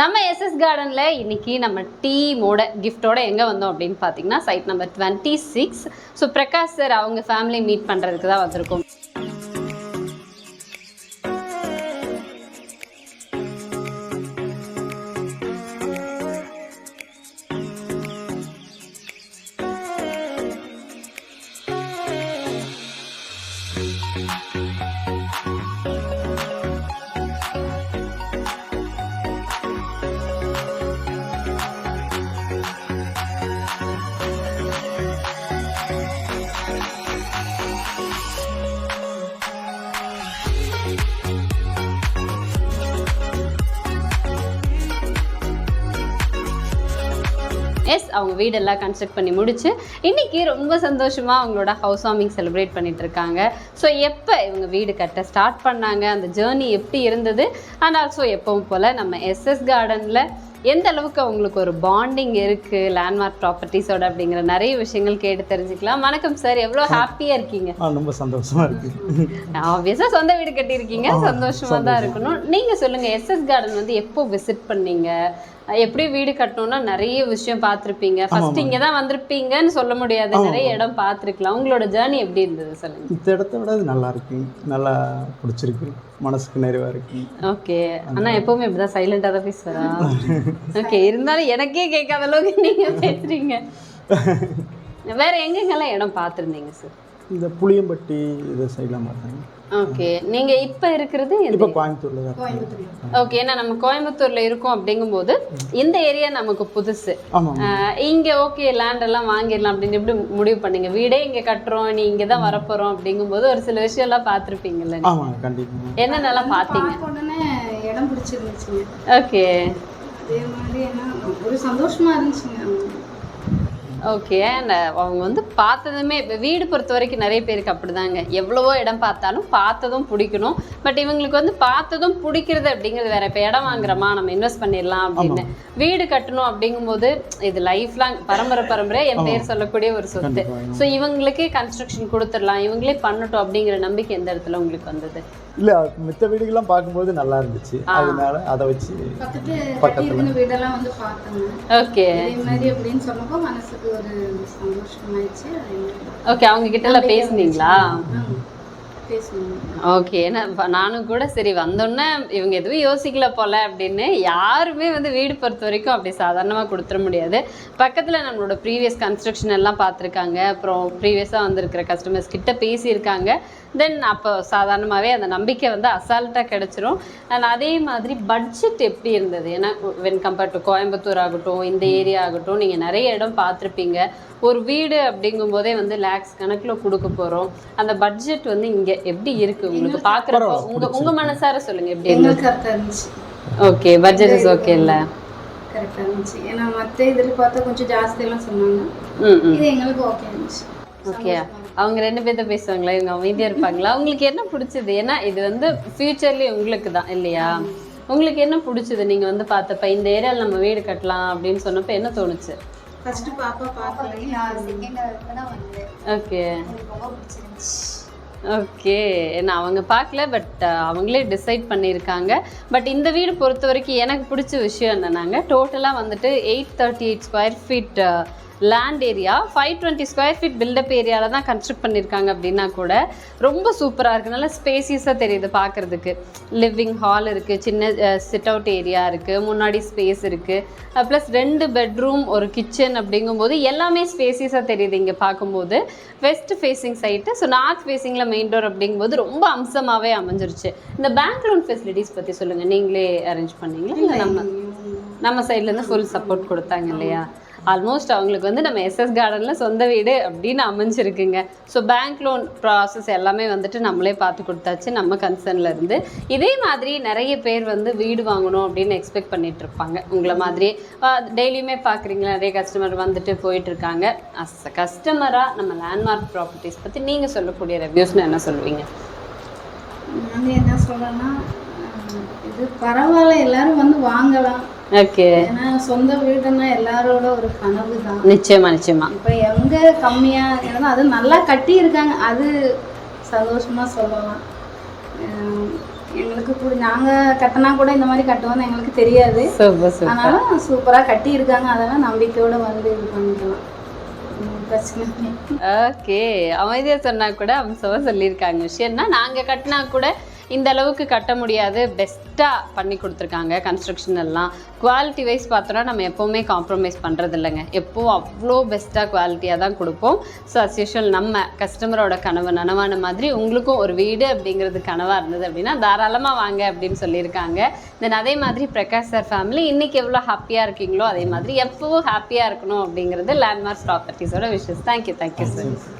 நம்ம எஸ்எஸ் கார்டனில் இன்னைக்கு நம்ம டீமோட கிஃப்டோட எங்கே வந்தோம் அப்படின்னு பார்த்தீங்கன்னா site number twenty six so Prakash sir அவங்க ஃபேமிலி மீட் பண்ணுறதுக்கு தான் வந்திருக்கோம். எஸ் அவங்க வீடெல்லாம் கன்ஸ்ட்ரக்ட் பண்ணி முடிச்சு இன்னைக்கு ரொம்ப சந்தோஷமாக அவங்களோட ஹவுஸ் வார்மிங் செலிப்ரேட் பண்ணிட்டு இருக்காங்க. ஸோ எப்போ இவங்க வீடு கட்ட ஸ்டார்ட் பண்ணாங்க அந்த ஜேர்னி எப்படி இருந்தது? அண்ட் ஆல்சோ எப்பவும் போல் நம்ம எஸ்எஸ் கார்டனில் எந்த அளவுக்கு அவங்களுக்கு ஒரு பாண்டிங் இருக்கு லேண்ட்மார்க் ப்ராப்பர்ட்டிஸோட அப்படிங்கிற நிறைய விஷயங்கள் கேட்டு தெரிஞ்சுக்கலாம். வணக்கம் சார் எவ்வளோ ஹாப்பியாக இருக்கீங்க? ரொம்ப சந்தோஷமா இருக்கு. ஆப்வியஸா சொந்த வீடு கட்டியிருக்கீங்க. சந்தோஷமா தான் இருக்கணும். நீங்க சொல்லுங்க எஸ்எஸ் கார்டன் வந்து எப்போ விசிட் பண்ணீங்க? எப்படி வீடு கட்டணும்னா நிறைய விஷயம் பார்த்திருப்பீங்க. ஃபர்ஸ்ட் இங்க தான் வந்திருப்பீங்கன்னு சொல்ல முடியாது. நிறைய இடம் பார்த்திருக்கலாம். உங்களோட ஜேர்னி எப்படி இருந்தது சொல்லுங்க. இந்த இடத்த விட இது நல்லா இருக்கு. நல்லா பிடிச்சிருக்கு. மனசுக்கு நிறைவா இருக்கு. ஓகே ஆனா எப்பவுமே இப்படிதான் சைலண்டா தான் பேசுறா ஓகே இருந்தாலும் எனக்கே கேட்காத அளவுக்கு நீங்க பேசுறீங்க. வேற எங்கெங்கெல்லாம் இடம் பார்த்திருந்தீங்க சார் இந்த புளியம்பட்டி இது சைட்லாம் பார்த்தாங்க. ஓகே நீங்க இப்ப இருக்கிறது இப்போ கோயம்புத்தூர்ல ஓகே ஏன்னா நம்ம கோயம்புத்தூர்ல இருக்கோம் அப்படிங்கும்போது இந்த ஏரியா நமக்கு புதுசு. இங்க ஓகே லேண்ட் எல்லாம் வாங்கிடலாம் அப்படின்னு எப்படி முடிவு பண்ணீங்க? வீடே இங்க கட்டுறோம் நீ இங்க தான் வரப்போறோம் அப்படிங்கும்போது ஒரு சில விஷயம் எல்லாம் பார்த்துருப்பீங்கல்ல என்னென்னலாம் பார்த்தீங்க? இடம் பிடிச்சிருந்துச்சுங்க. ஓகே அதே மாதிரி என்ன ஒரு சந்தோஷமா இருந்துச்சுங்க. ஓகே அவங்க வந்து பார்த்ததுமே இப்ப வீடு பொறுத்த வரைக்கும் நிறைய பேருக்கு அப்படிதாங்க. எவ்வளவோ இடம் பார்த்தாலும் பார்த்ததும் பிடிக்கணும். பட் இவங்களுக்கு வந்து பார்த்ததும் பிடிக்கிறது அப்படிங்கிறது வேற. இப்போ இடம் வாங்குறோமா நம்ம இன்வெஸ்ட் பண்ணிடலாம் அப்படின்னு. வீடு கட்டணும் அப்படிங்கும்போது இது லைஃப் லாங் பரம்பரை பரம்பரை என் பேர் சொல்லக்கூடிய ஒரு சொத்து. ஸோ இவங்களுக்கே கன்ஸ்ட்ரக்ஷன் கொடுத்துடலாம். இவங்களே பண்ணட்டும் அப்படிங்கிற நம்பிக்கை எந்த இடத்துல உங்களுக்கு வந்தது? இல்லை மித்த வீடுகள்லாம் பார்க்கும்போது நல்லா இருந்துச்சு. அதனால அதை வச்சு கட்டியிருக்கிற வீடெல்லாம் வந்து பார்த்தோங்க ஓகே. மாதிரி அப்படின்னு சொன்னப்போ மனசுக்கு ஒரு சந்தோஷமாயிடுச்சு. ஓகே அவங்க கிட்ட எல்லாம் பேசுனீங்களா? ஓகே ஏன்னா நானும் கூட சரி வந்தோன்னே இவங்க எதுவும் யோசிக்கல போல அப்படின்னு யாருமே வந்து வீடு பொறுத்த வரைக்கும் அப்படி சாதாரணமாக கொடுத்துட முடியாது. பக்கத்தில் நம்மளோட ப்ரீவியஸ் கன்ஸ்ட்ரக்ஷன் எல்லாம் பார்த்துருக்காங்க. அப்புறம் ப்ரீவியஸாக வந்திருக்கிற கஸ்டமர்ஸ் கிட்ட பேசியிருக்காங்க. தென் அப்போ சாதாரணமாகவே அந்த நம்பிக்கை வந்து அசால்ட்டாக கிடச்சிரும். அண்ட் அதே மாதிரி பட்ஜெட் எப்படி இருந்தது? ஏன்னா வென் கம்பேர்ட் டு கோயம்புத்தூர் ஆகட்டும் இந்த ஏரியா ஆகட்டும் நீங்கள் நிறைய இடம் பார்த்துருப்பீங்க. ஒரு வீடு அப்படிங்கும்போதே வந்து லேக்ஸ் கணக்கில் கொடுக்க போகிறோம் அந்த பட்ஜெட் வந்து இங்கே எப்படி இருக்கு உங்களுக்கு பார்க்குறப்போ உங்கள் உங்கள் மனசார சொல்லுங்கள் எப்படி எங்களுக்கு கரெக்டாக இருந்துச்சு. ஓகே பட்ஜெட் இஸ் ஓகே இல்லை? கரெக்டாக இருந்துச்சு. ஏன்னா மற்ற இதில் பார்த்தா கொஞ்சம் ஜாஸ்தியெல்லாம் சொன்னாங்க. ம் ம். இது எங்களுக்கு ஓகே இருந்துச்சு. ஓகே அவங்க ரெண்டு பேர்த்த பேசுவாங்களா? இவங்க அமைதியா இருப்பாங்களா? உங்களுக்கு என்ன பிடிச்சது? ஏன்னா இது வந்து ஃபியூச்சர்லயே உங்களுக்கு தான் இல்லையா? உங்களுக்கு என்ன பிடிச்சது? நீங்க வந்து பார்த்தப்ப இந்த ஏரியால நம்ம வீடு கட்டலாம் அப்படின்னு சொன்னப்ப என்ன தோணுச்சு? ஃபர்ஸ்ட் பாப்பா பார்க்கல ஓகே ஓகே. ஏன்னா அவங்க பார்க்கல பட் அவங்களே டிசைட் பண்ணியிருக்காங்க. பட் இந்த வீடு பொறுத்த வரைக்கும் எனக்கு பிடிச்ச விஷயம் என்னன்னாங்க டோட்டலாக வந்துட்டு eight thirty eight square feet land area five twenty square feet built up ஏரியாவில் தான் கன்ஸ்ட்ரக்ட் பண்ணியிருக்காங்க அப்படின்னா கூட ரொம்ப சூப்பராக இருக்குது நல்லா ஸ்பேசியஸாக தெரியுது பார்க்குறதுக்கு லிவிங் ஹால் இருக்குது சின்ன சிட் அவுட் ஏரியா இருக்குது முன்னாடி ஸ்பேஸ் இருக்குது ப்ளஸ் ரெண்டு பெட்ரூம் ஒரு கிச்சன் அப்படிங்கும்போது எல்லாமே ஸ்பேசியஸாக தெரியுது இங்கே பார்க்கும்போது west facing site so north ஃபேஸிங்கில் main door அப்படிங்கும்போது ரொம்ப அம்சமாகவே அமைஞ்சிருச்சு. இந்த பேங்க் லோன் ஃபெசிலிட்டிஸ் பற்றி சொல்லுங்கள் நீங்களே அரேஞ்ச் பண்ணீங்களா? இல்லை நம்ம நம்ம சைட்லேருந்து ஃபுல் சப்போர்ட் கொடுத்தாங்க இல்லையா? ஆல்மோஸ்ட் அவங்களுக்கு வந்து நம்ம எஸ்எஸ் கார்டனில் சொந்த வீடு அப்படின்னு அமைஞ்சிருக்குங்க. ஸோ பேங்க் லோன் ப்ராசஸ் எல்லாமே வந்துட்டு நம்மளே பார்த்து கொடுத்தாச்சு நம்ம கன்சர்ன்ல இருந்து. இதே மாதிரி நிறைய பேர் வந்து வீடு வாங்கணும் அப்படின்னு எக்ஸ்பெக்ட் பண்ணிட்டு இருப்பாங்க. உங்களை மாதிரி டெய்லியுமே பார்க்குறீங்களா? நிறைய கஸ்டமர் வந்துட்டு போயிட்டு இருக்காங்க அஸ் அ கஸ்டமராக நம்ம லேண்ட்மார்க் ப்ராப்பர்ட்டிஸ் பற்றி நீங்கள் சொல்லக்கூடிய ரெவ்யூஸ்னு என்ன சொல்லுவீங்க? நான் என்ன சொல்கிறேன்னா இது பரவாயில்ல. எல்லாரும் வந்து வாங்கலாம் ஓகே. ஏன்னா சொந்த வீடுன்னா எல்லாரோட ஒரு கனவு தான் நிச்சயமா நிச்சயமா. இப்போ எங்க கம்மியா இருந்தாலும் அது நல்லா கட்டி இருக்காங்க அது சந்தோஷமா சொல்லலாம். எங்களுக்கு கூட நாங்கள் கட்டினா கூட இந்த மாதிரி கட்டுவோம்னு எங்களுக்கு தெரியாது. Super super. அதனால சூப்பராக கட்டி இருக்காங்க அதெல்லாம் நம்பிக்கையோட வந்து இது பண்ணிக்கலாம். ஓகே. அமைதியா சொன்னா கூட அம்சமா சொல்லியிருக்காங்க. விஷயம்னா நாங்க கட்டினா கூட இந்த அளவுக்கு கட்ட முடியாது. பெஸ்ட்டாக பண்ணி கொடுத்துருக்காங்க கன்ஸ்ட்ரக்ஷன் எல்லாம். குவாலிட்டி வைஸ் பார்த்தோன்னா நம்ம எப்போவுமே காம்ப்ரமைஸ் பண்ணுறது இல்லைங்க எப்போவும் அவ்வளோ பெஸ்ட்டாக குவாலிட்டியாக தான் கொடுப்போம். ஸோ அஸ் யூஷுவல் நம்ம கஸ்டமரோட கனவு நனவான மாதிரி உங்களுக்கும் ஒரு வீடு அப்படிங்கிறது கனவாக இருந்தது அப்படின்னா தாராளமாக வாங்க அப்படின்னு சொல்லியிருக்காங்க. தென் அதே மாதிரி பிரகாஷ் சார் ஃபேமிலி இன்னைக்கு எவ்வளோ ஹாப்பியாக இருக்கீங்களோ அதே மாதிரி எப்போவும் ஹாப்பியாக இருக்கணும் அப்படிங்கிறது landmark ப்ராப்பர்ட்டிஸோட wishes thank you thank you sir